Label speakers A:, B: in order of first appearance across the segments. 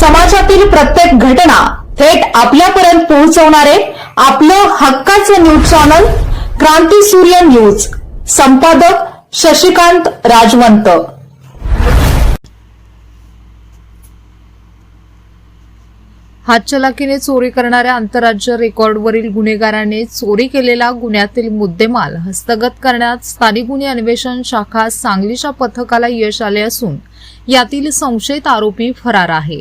A: समाजातील प्रत्येक घटना थेट आपल्यापर्यंत पोहोचवणारे आपलं हक्काचं न्यूज चॅनल क्रांती सूर्य न्यूज. संपादक शशिकांत राजवंत.
B: हातचलाकीने चोरी करणाऱ्या आंतरराज्य रेकॉर्डवरील गुन्हेगाराने चोरी केलेला गुन्ह्यातील मुद्देमाल हस्तगत करण्यात स्थानिक गुन्हे अन्वेषण शाखा सांगलीच्या पथकाला यश आले असून यातील संशयित आरोपी फरार आहे.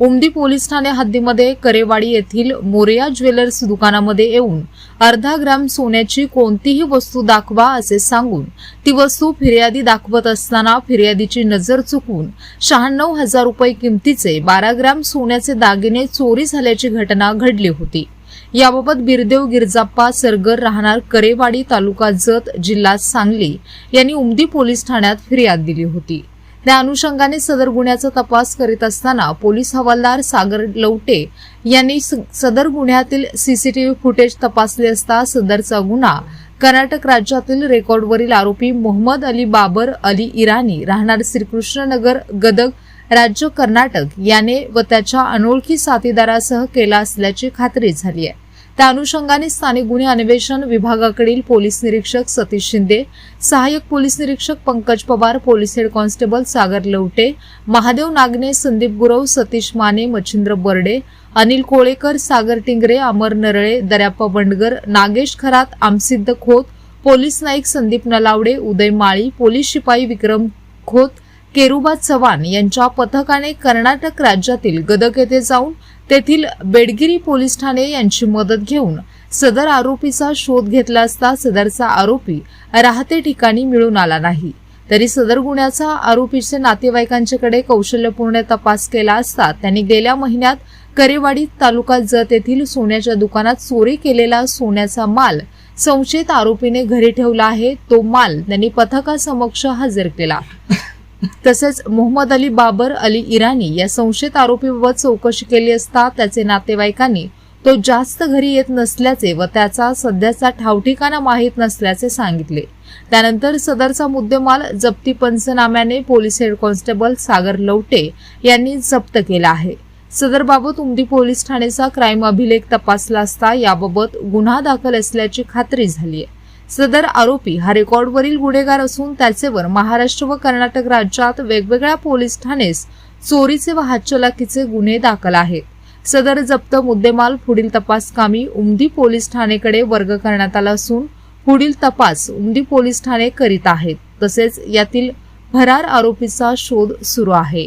B: उमदी पोलीस ठाणे हद्दीमध्ये करेवाडी येथील मोरया ज्वेलर्स दुकानामध्ये येऊन अर्धा ग्राम सोन्याची कोणतीही वस्तू दाखवा असे सांगून ती वस्तू फिर्यादी दाखवत असताना फिर्यादीची नजर चुकवून शहाण्णव हजार रुपये किमतीचे बारा ग्राम सोन्याचे दागिने चोरी झाल्याची घटना घडली होती. याबाबत बिरदेव गिरजाप्पा सरगर राहणार करेवाडी तालुका जत जिल्हा सांगली यांनी उमदी पोलीस ठाण्यात फिर्याद दिली होती. त्या अनुषंगाने सदर गुन्ह्याचा तपास करीत असताना पोलीस हवालदार सागर लवटे यांनी स- सदर गुन्ह्यातील सीसीटीव्ही फुटेज तपासले असता सदरचा गुन्हा कर्नाटक राज्यातील रेकॉर्डवरील आरोपी मोहम्मद अली बाबर अली इराणी राहणार श्रीकृष्णनगर गदग राज्य कर्नाटक याने व त्याच्या अनोळखी साथीदारासह केला असल्याची खात्री झाली आहे. त्या अनुषंगाने स्थानिक गुन्हे अन्वेषण विभागाकडील पोलीस निरीक्षक सतीश शिंदे सहाय्यक पोलीस निरीक्षक Pankaj Pawar police head constable Sagar Lavate Mahadev Nagane Sandeep Gurav Satish Mane Machhindra Barde Anil Kolekar Sagar Tingre Amar Narale Daryappa Bandgar Nagesh Kharat Amsiddha Khot police Naik Sandeep Nalawade Uday Mali police शिपाई विक्रम खोत केरुबा चव्हाण यांच्या पथकाने कर्नाटक राज्यातील गदक येथे जाऊन तेथील बेडगिरी police Thane यांची मदत घेऊन सदर आरोपीचा शोध घेतला असता सदरचा आरोपी राहते ठिकाणी मिळून आला नाही. तरी सदर गुन्ह्याचा आरोपीचे नातेवाईकांच्याकडे कौशल्यपूर्ण तपास केला असता त्यांनी गेल्या महिन्यात करेवाडी तालुका जत येथील सोन्याच्या दुकानात चोरी केलेला सोन्याचा माल संशयित आरोपीने घरी ठेवला आहे. तो माल त्यांनी पथकासमक्ष हजर केला. तसेच मोहम्मद अली बाबर अली इराणी या संशयित आरोपीबाबत चौकशी केली असता त्याचे नातेवाईकांनी तो जास्त घरी येत नसल्याचे व त्याचा सध्याचा ठावठिकाणा माहीत नसल्याचे सांगितले. त्यानंतर सदरचा मुद्देमाल जप्ती पंचनाम्याने police head constable Sagar Lavate यांनी जप्त केला आहे. सदरबाबत उमदी पोलीस ठाण्याचा क्राईम अभिलेख तपासला असता याबाबत गुन्हा दाखल असल्याची खात्री झाली आहे सदर आरोपी हा रेकॉर्डवरील गुन्हेगार असून त्याचेवर महाराष्ट्र व कर्नाटक राज्यात वेगवेगळ्या पोलीस ठाणेस चोरीचे व हातचलाकीचे गुन्हे दाखल आहेत. सदर जप्त मुद्देमाल पुढील तपास कामी उमदी पोलीस ठाणेकडे वर्ग करण्यात आला असून पुढील तपास उमदी पोलीस ठाणे करीत आहेत. तसेच यातील फरार आरोपीचा शोध सुरू आहे.